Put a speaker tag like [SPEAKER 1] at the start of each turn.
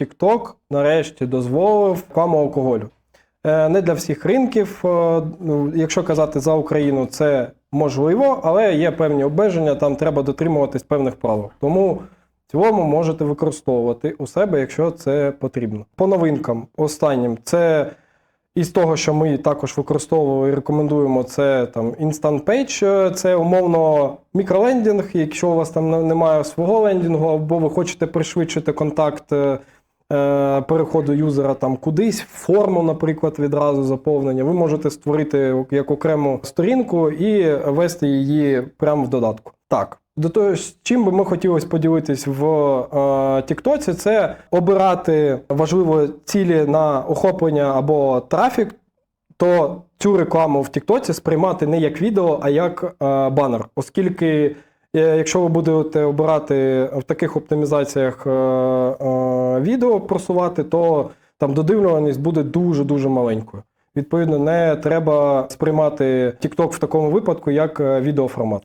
[SPEAKER 1] TikTok нарешті дозволив рекламу алкоголю. Е, Не для всіх ринків. е, ну, Якщо казати за Україну, це можливо, але є певні обмеження, там треба дотримуватись певних правил. Тому в цілому можете використовувати у себе, якщо це потрібно. По новинкам, останнім, це із того, що ми також використовували і рекомендуємо, це там Instant Page, е, це умовно мікролендінг. Якщо у вас там немає свого лендінгу, або ви хочете пришвидшити контакт переходу юзера там кудись, форму, наприклад, відразу заповнення, ви можете створити як окрему сторінку і вести її прямо в додатку. Так. До того, з чим би ми хотілося поділитись в е, Тіктоці, це обирати важливо цілі на охоплення або трафік, то цю рекламу в Тіктоці сприймати не як відео, а як е, банер. Оскільки, е, якщо ви будете обирати в таких оптимізаціях е, е, відео просувати, то там додивлюваність буде дуже-дуже маленькою. Відповідно, не треба сприймати TikTok в такому випадку як е, відеоформат.